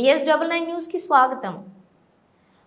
BS double nine న్యూస్కి స్వాగతం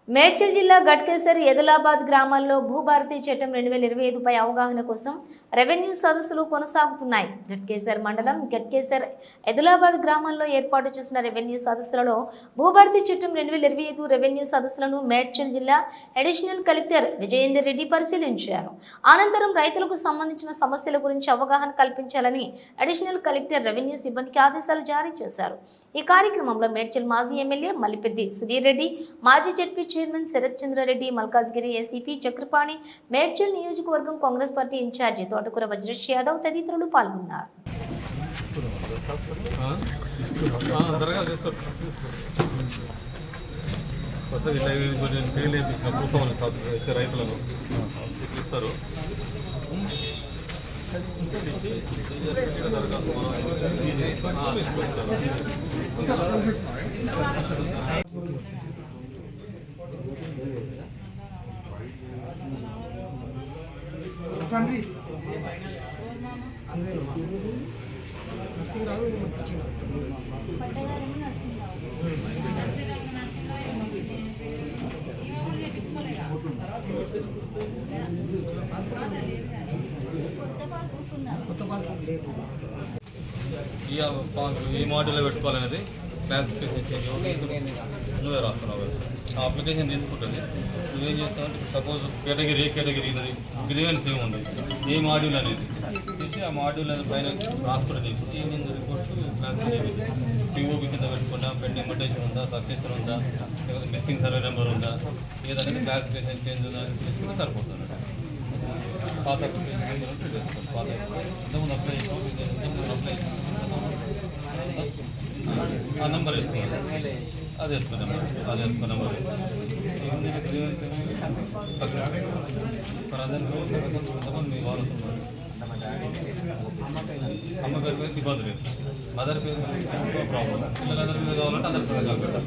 మేడ్చల్ జిల్లా గట్కేసర్ ఎదులాబాద్ గ్రామాల్లో భూభారతి చట్టం రెండు వేల ఇరవై ఐదుపై అవగాహన కోసం రెవెన్యూ సదస్సులు కొనసాగుతున్నాయి. గట్కేసర్ మండలం గట్కేసర్ ఎదులాబాద్ గ్రామాల్లో ఏర్పాటు చేసిన రెవెన్యూ సదస్సులలో భూభారతి చట్టం రెండు వేల ఇరవై ఐదు రెవెన్యూ సదస్సులను మేడ్చల్ జిల్లా అడిషనల్ కలెక్టర్ విజయేందర్ రెడ్డి పరిశీలించారు. అనంతరం రైతులకు సంబంధించిన సమస్యల గురించి అవగాహన కల్పించాలని అడిషనల్ కలెక్టర్ రెవెన్యూ సిబ్బందికి ఆదేశాలు జారీ చేశారు. ఈ కార్యక్రమంలో మేడ్చల్ మాజీ ఎమ్మెల్యే మల్లిపెద్ది సుధీర్ రెడ్డి మాజీ ZP chairman Sarath Chandra Reddy Malkajgiri ACP Chakrapani Medchal నియోజకవర్గం కాంగ్రెస్ పార్టీ ఇన్ఛార్జి తోటకూర వజ్రేష్ యాదవ్ తదితరులు పాల్గొన్నారు. త్వరగా చేసుకోండి కొత్తగా ఇట్లా ఇది కొంచెం చేయలేపించిన ఇచ్చే రైతులను ఇస్తారు ఇచ్చి తండ్రి అందులో నర్సింగ్ రావు వచ్చిన కొత్త లేదు. ఫామ్ ఈ మోడల్లో పెట్టుకోవాలనేది క్లాసిఫికేషన్ చేంజ్. నువ్వే రాస్తున్నావు ఆ అప్లికేషన్ తీసుకుంటుంది. నువ్వేం చేస్తావు అంటే సపోజ్ కేటగిరీ ఏ కేటగిరీ ఉన్నది? గ్రీవెన్స్ ఏముంది ఏ మాడ్యూల్ అనేది. చేసి ఆ మాడ్యూల్ అనేది పైన రాసుకుంటుంది ఏమైంది రిపోర్ట్ క్లాసిఫికేషన్ పిఓబి కింద పెట్టుకున్నా పెండింగ్ మొటేషన్ ఉందా సక్సెషన్ ఉందా లేకపోతే మిస్సింగ్ సర్వే నెంబర్ ఉందా ఏదనేది క్లాసిఫికేషన్ చేంజ్ ఉందా అని చేసుకుంటే సరిపోతుంది. పాత అప్లికేషన్. పాత ఇంతకుముందు అప్లై ఇంతకుముందు అప్లై ఆ నంబర్ వేసుకోవాలి అది వేసుకో నెంబర్ అది వేసుకో నంబర్ ఏముంది మీ వాళ్ళు అమ్మ పేరు మీద ఇబ్బంది లేదు మదర్ పేరు ప్రాబ్లం పిల్లలందరి మీద కావాలంటే అందరి మీద కాకుండా